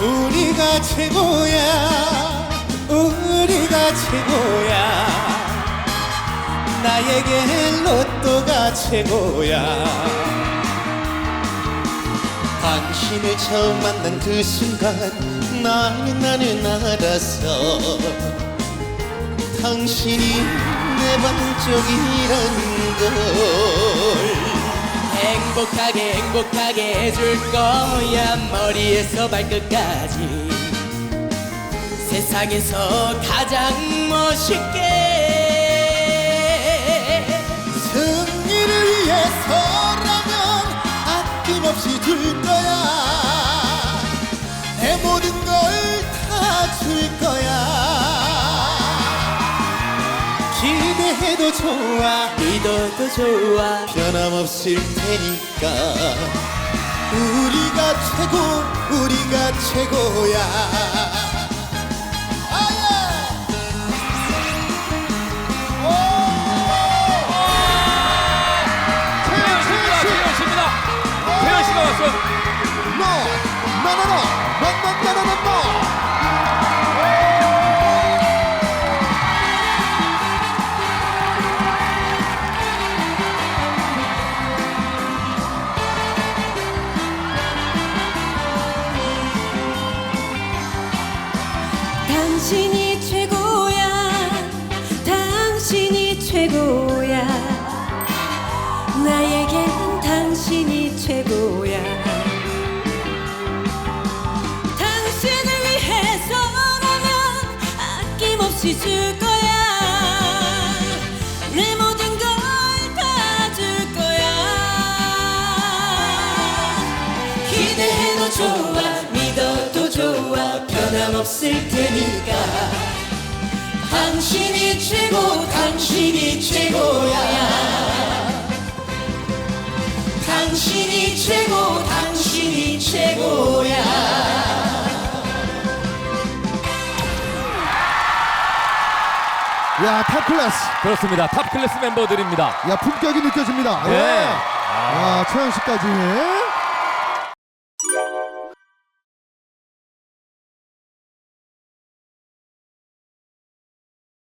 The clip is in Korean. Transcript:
우리가 최고야. 우리가 최고야. 나에겐 로또가 최고야 당신을 처음 만난 그 순간 나는 나는 알았어. 당신이 내 반쪽이라는 걸 행복하게 행복하게 해줄 거야. 머리에서 발끝까지. 세상에서 가장 멋있게 승리를 위해서 모든 걸 다 줄 거야 기대해도 좋아 믿어도 좋아 변함없을 테니까 우리가 최고 우리가 최고야 아야 태연 씨입니다 태연 씨입니다 태연 씨가 왔어요 너너너너 당신이 최고야. 당신이 최고야. 나에겐 당신이 최고야. 당신을 위해서라면 아낌없이 줄거 변함없을 테니까. 당신이 최고 당신이 최고야. 당신이 최고 당신이 최고야. 야 탑 클래스. 그렇습니다. 탑 클래스 멤버들입니다. 야 품격이 느껴집니다. 네. 아 최현 씨까지